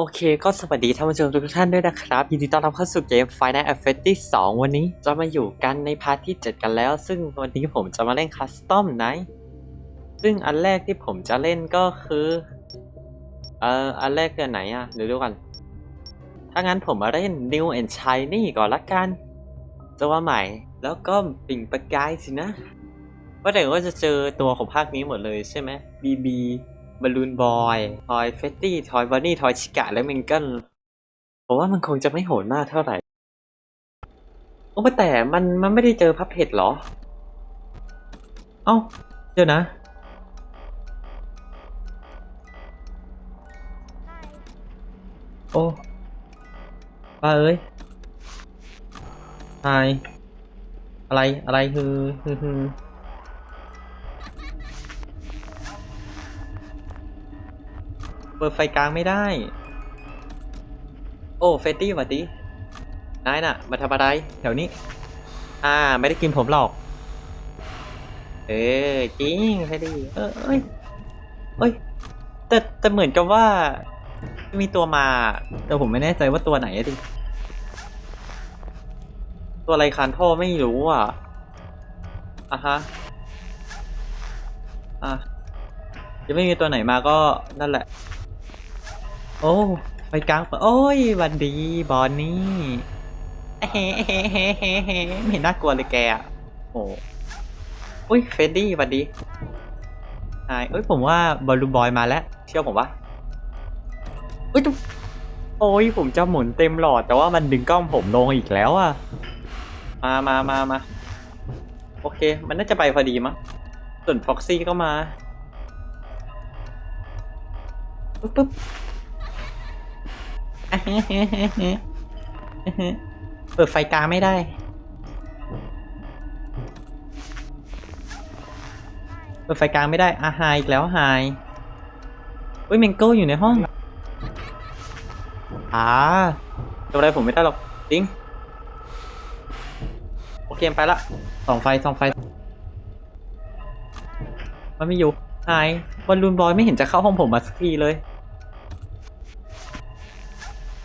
โอเคก็สวัสดีท่านผู้ชมทุกท่านด้วยนะครับ ยินดีต้อนรับเข้าสู่เกม Final Fantasy 2 วันนี้จะมาอยู่กันในพาร์ทที่ 7 กันแล้ว ซึ่งวันนี้ผมจะมาเล่นคัสตอมไนท์ซึ่งอันแรกที่ผมจะเล่นก็คือ เอ่อ อันแรกคืออนไหนอะเดี๋ยวดูกัน ถ้างั้นผมมาเล่น New and Shiny ก่อนละกันจะว่าใหม่ แล้วก็ปิ่งประกายสินะว่าแต่ว่าจะเจอตัวของภาคนี้หมดเลยใช่ไหม BB บ บอลลูนบอยทอยเฟตตี้ทอยบอนนี่ทอยชิกะและเมงเกิลผมว่ามันคงจะไม่โหดมากเท่าไหร่ โอ้แต่มันมันไม่ได้เจอพับเพจเหรอ เอ้า เดี๋ยวนะ โอ้ป้าเอ้ยไฮอะไรอะไรคือคือคือ เปิดไฟกลางไม่ได้ โอ้เฟตตี้หวัดดีนายน่ะ มาทำอะไรแถวนี้ อ่า ไม่ได้กินผมหรอก เออจริงเฟตตี้เออเอ้ยเอ้ยแต่แต่เหมือนกับว่า มีตัวมา แต่ผมไม่แน่ใจว่าตัวไหนอะดิตัวอะไรคานท่อไม่รู้อะอะฮะอะยังไม่มีตัวไหนมาก็นั่นแหละ โอ้ไฟกลางเปิดโอ้ยวันดีบอลนี่เฮ้เฮ้เฮ้เฮ้เฮ้ไม่เห็นน่ากลัวเลยแกอะโอ้อุ้ยเฟดดี้วันดีหายเอ้ยผมว่าบอลลูบอยมาแล้ว เชื่อผมว่าเอ้ยจุ๊บโอ้ยผมจะหมุนเต็มหลอด แต่ว่ามันดึงกล้องผมลงอีกแล้วอะมามามามาโอเค มันน่าจะไปพอดีมั้งส่วนฟ็อกซี่ก็มาปุ๊บปุ๊บ เปิดไฟกลางไม่ได้ เปิดไฟกลางไม่ได้อาหายอีกแล้วหายเฮ้ยเมงโก้อยู่ในห้องอ่าทำอะไรผมไม่ได้หรอกจริงโอเคไปละส่องไฟส่องไฟ มันไม่อยู่หายบอลลูนบอยไม่เห็นจะเข้าห้องผมมาสักทีเลย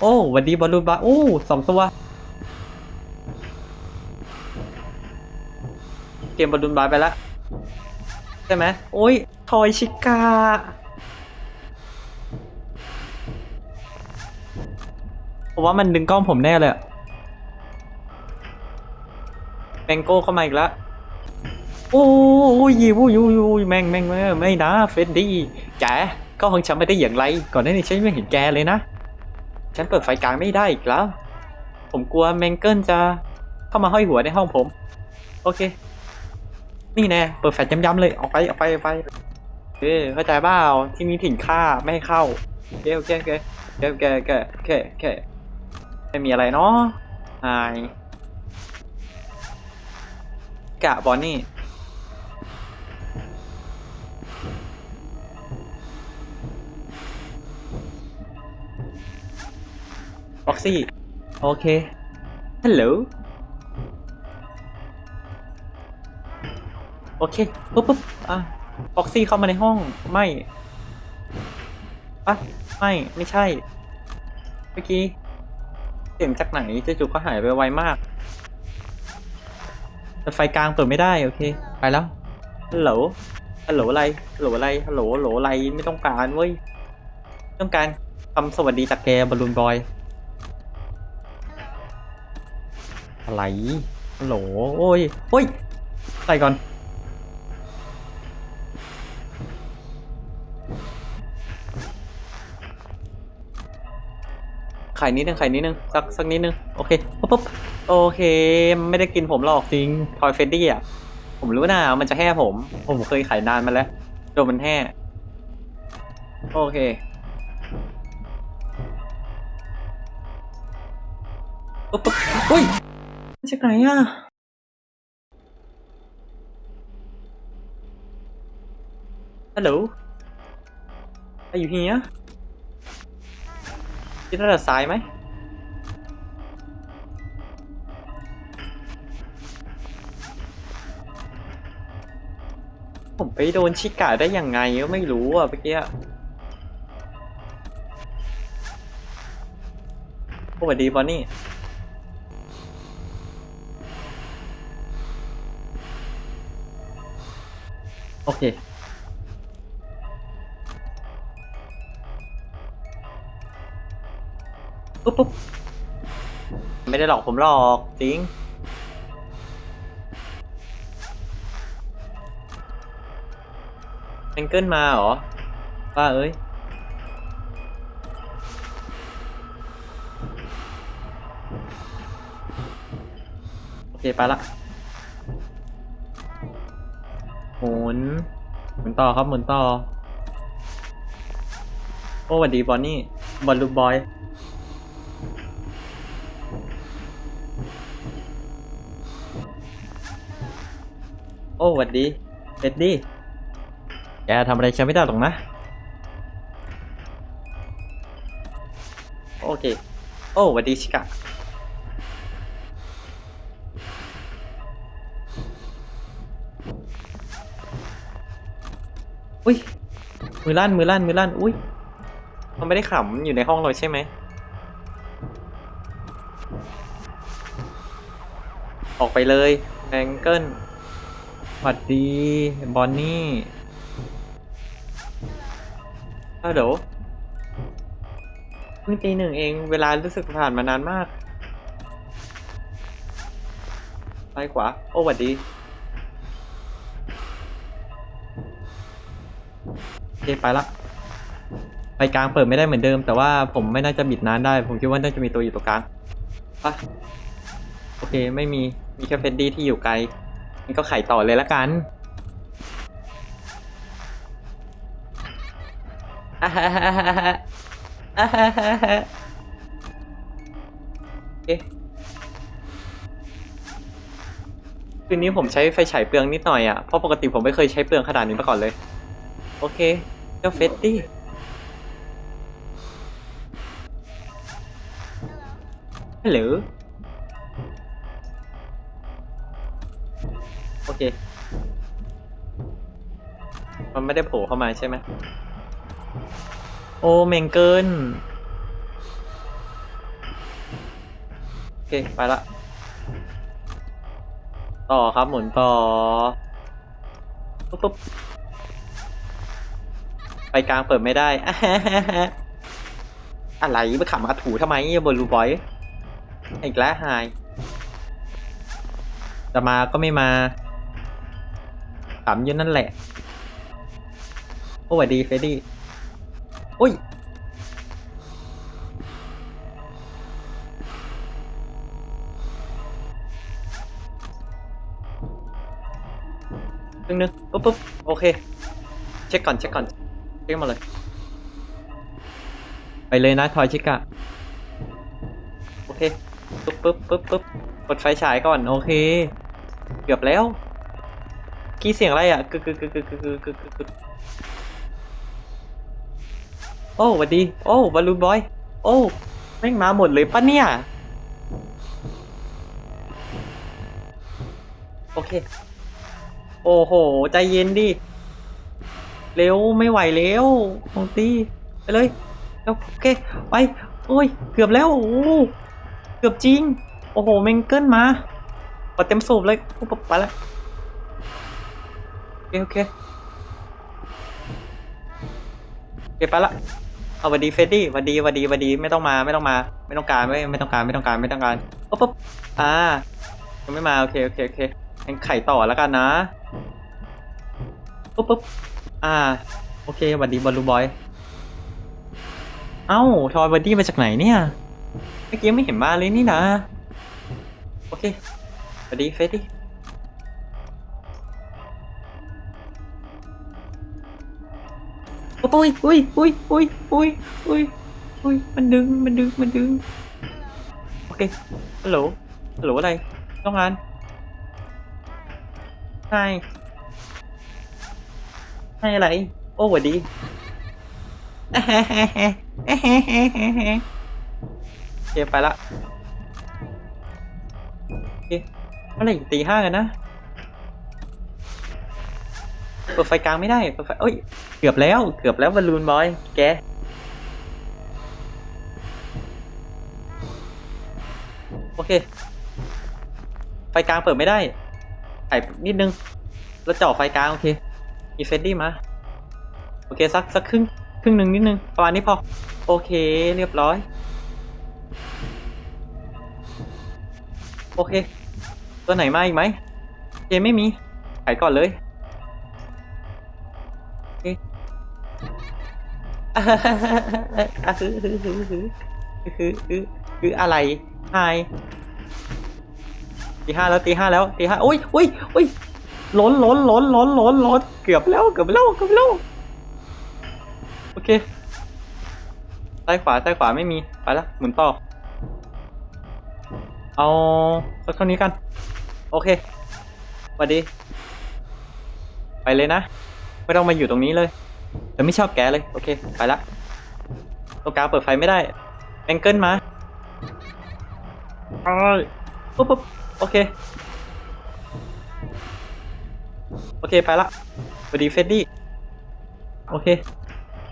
โอ้วันดีบอลลูนบาโอ้สองตัว เกมบอลลูนบาไปแล้วใช่ไหมโอ้ย ทอยชิกาผมว่ามันดึงกล้องผมแน่เลยแมงโก้เข้ามาอีกแล้วโอ้ยยิวยูยูแม่งแม่งแม่ไม่นะเฟดดี้แกก็คงจำไม่ได้อย่างไร ก่อนหน้านี้ฉันไม่เห็นแกเลยนะ ฉันเปิดไฟกลางไม่ได้อีกแล้ว ผมกลัวเมงเกิลจะเข้ามาห้อยหัวในห้องผม โอเค นี่แน่เปิดแฟลชย้ำๆเลยออกไปออกไปออกไปเออเข้าใจบ้าที่มีถิ่นฆ่าไม่ให้เข้าเกโอเคโอเคโอเคโอเคโอเคโอเคไม่มีอะไรเนาะไอกะบอนนี่ บ็อกซี่ โอเค ฮัลโหล โอเค ปุ๊บปุ๊บอะบ็อกซี่เข้ามาในห้อง ไม่อะไม่ ไม่ใช่ เมื่อกี้ เสียงจากไหนจู่ๆก็หายไปไวมากแต่ไฟกลางเปิดไม่ได้ โอเค ไปแล้ว ฮัลโหล ฮัลโหลอะไร ฮัลโหลอะไร ฮัลโหลฮัลโหลอะไร ไม่ต้องการเว้ย ต้องการคำสวัสดีจากแกบอลลูนบอย อะไรฮัลโหลโอ้ยโอ้ยใส่ก่อน ไข่นิดนึงไข่นิดนึง สักสักนิดนึง โอเคปุ๊บปุ๊บโอเค ไม่ได้กินผมหรอกจริงทอยเฟดดี้อะ ผมรู้นะมันจะแห่ผม ผมเคยขายนานมาแล้วโดนมันแห่โอเคปุ๊บปุ๊บอุ้ย มาจากไหนอะฮัลโหล Are you here ที่ด้านซ้ายไหม ผมไปโดนชิกาได้ยังไงก็ไม่รู้อะเมื่อกี้สวัสดีบอนนี่ เคปุ๊บปุ๊บไม่ได้หลอกผมหรอกจริงแองเกิลมาเหรอป้าเอ้ยโอเคไปละ หมุนหมุนต่อครับหมุนต่อ โอ้สวัสดีบอนนี่บอลลูบอยโอ้สวัสดีเอ็ดดี้แกทำอะไรฉันไม่ได้หรอกนะ โอเค โอ้สวัสดีชิกะ อุ้ยมือลั่นมือลั่นมือลั่นอุ้ยมันไม่ได้ขำอยู่ในห้องเราใช่ไหมออกไปเลยแองเกิลสวัสดีบอนนี่ฮัลโหลเพิ่งตีหนึ่งเองเวลารู้สึกผ่านมานานมากไปขวา โอ้สวัสดี เคไปละ ไปกลางเปิดไม่ได้เหมือนเดิม แต่ว่าผมไม่น่าจะบิดนานได้ ผมคิดว่าน่าจะมีตัวอยู่ตรงกลางปะโอเคไม่มีมีแค่เฟดดี้ที่อยู่ไกลนี่ก็ไขต่อเลยละกันอ่าฮะฮะฮะฮะอ่าฮะฮะฮะโอเคคืนนี้ผมใช้ไฟฉายเปลืองนิดหน่อยอะ เพราะปกติผมไม่เคยใช้เปลืองขนาดนี้มาก่อนเลย โอเค จ้าเฟดดี้ฮัลโหลโอเค มันไม่ได้โผล่เข้ามาใช่ไหม โอ้เมงเกิน โอเค ไปละ ต่อครับ หมุนต่อ ปุ๊บปุ๊บ ไปกลางเปิดไม่ได้อะไรไปขับมาถูทำไมบนรูบอยอีกแล้วไฮจะมาก็ไม่มาขำอยู่นั่นแหละ โอ้สวัสดีเฟดดี้อุ้ยนึงนึงปุ๊บปุ๊บโอเค เช็คก่อน เช็คก่อน เรียมาเลย ไปเลยนะทอยชิกะ โอเค ปึ๊บปึ๊บปึ๊บปึ๊บกดไฟฉายก่อน โอเค เกือบแล้วคีเสียงอะไรอะกึกกึกกึกกึกกึกกึกกึกโอ้หวัดดี โอ้บอลลูนบอย โอ้แม่งมาหมดเลยปะเนี่ย โอเค โอ้โห ใจเย็นดิ เร็วไม่ไหวแล้วของตีไปเลยโอเคไปโอ้ยเกือบแล้วโอ้เกือบจริง โอ้โหเมงเกิลมาปดเต็มสูบเลยปุ๊บไปแล้วโอเคโอเคโอเคไปละเอาวัดดีเฟดดี้วัดดีวัดดีวัดดีไม่ต้องมาไม่ต้องมา ไม่ต้องการไม่ไม่ต้องการไม่ต้องการไม่ต้องการปุ๊บปุ๊บอ่ายังไม่มาโอเคโอเคโอเคงั้นไข่ต่อแล้วกันนะ ปุ๊บปุ๊บอ่า โอเคหวัดดีบอลลูบอย เอ้า ทอยบัดดี้มาจากไหนเนี่ย เมื่อกี้ไม่เห็นมาเลยนี่นะ โอเคสวัสดีเฟสดี้อุ้ยอุ้ยอุ้ยอุ้ยอุ้ยอุ้ยอุ้ยมันดึง มันดึง มันดึง โอเค ฮัลโหล ฮัลโหลอะไร ต้องงานใช่ ให้อะไร โอ้สวัสดีโอเคไปละโอเคเมื่อไหร่ตีห้ากันนะเปิดไฟกลางไม่ได้เปิดไฟเอ้ย เกือบแล้ว เกือบแล้วบอลลูนบอย แก โอเค ไฟกลางเปิดไม่ได้ไอ้นิดนึง แล้วเจ่อไฟกลาง โอเค อีเฟนดี้มา โอเค สัก สักครึ่ง ครึ่งหนึ่งนิดนึง ประมาณนี้พอ โอเค เรียบร้อย โอเค ตัวไหนมาอีกไหมเคไม่มีขายก่อนเลยคือคือคือคือคือคือคืออะไรไฮตีห้าแล้วตีห้าแล้วตีห้าอุ้ยอุ้ยอุ้ย ล้นล้นล้นล้นล้นล้นเกือบแล้วเกือบแล้วเกือบแล้วโอเคซ้ายขวาซ้ายขวาไม่มีไปละหมุนต่อ เอาสักเท่านี้กัน โอเคสวัสดี ไปเลยนะ ไม่ต้องมาอยู่ตรงนี้เลยแต่ไม่ชอบแกเลย โอเค ไปละตรงกลางเปิดไฟไม่ได้แองเกิลมาอ้ายปุ๊บปุ๊บโอเคโอเคไปละสวัสดีเฟดดี้โอเค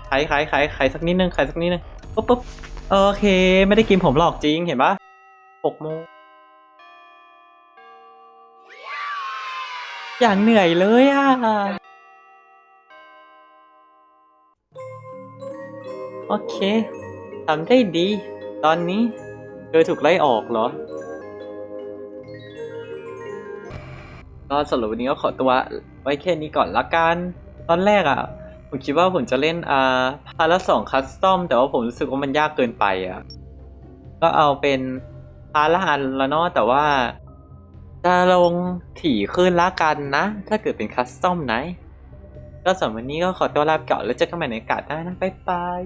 ไขไขไขไขสักนิดนึงไขสักนิดนึงปุ๊บปุ๊บโอเค ไม่ได้กินผมหรอกจริงเห็นปะหกโมงอย่างเหนื่อยเลยอะโอเคทำได้ดี ตอนนี้เธอถูกไล่ออกเหรอ ก็สำหรับวันนี้ก็ขอตัว ไว้แค่นี้ก่อนละกัน ตอนแรกอะ ผมคิดว่าผมจะเล่นอ่าพาร์ทละสองคัสตอมแต่ว่าผมรู้สึกว่ามันยากเกินไปอะ ก็เอาเป็นพาร์ทละอันแล้วเนาะแต่ว่า จะลงถี่ขึ้นละกันนะ ถ้าเกิดเป็นคัสตอมไหนก็สำหรับวันนี้ก็ขอตัวลาไปก่อนแล้วเจอกันใหม่ในโอกาสหน้านะบ๊ายบาย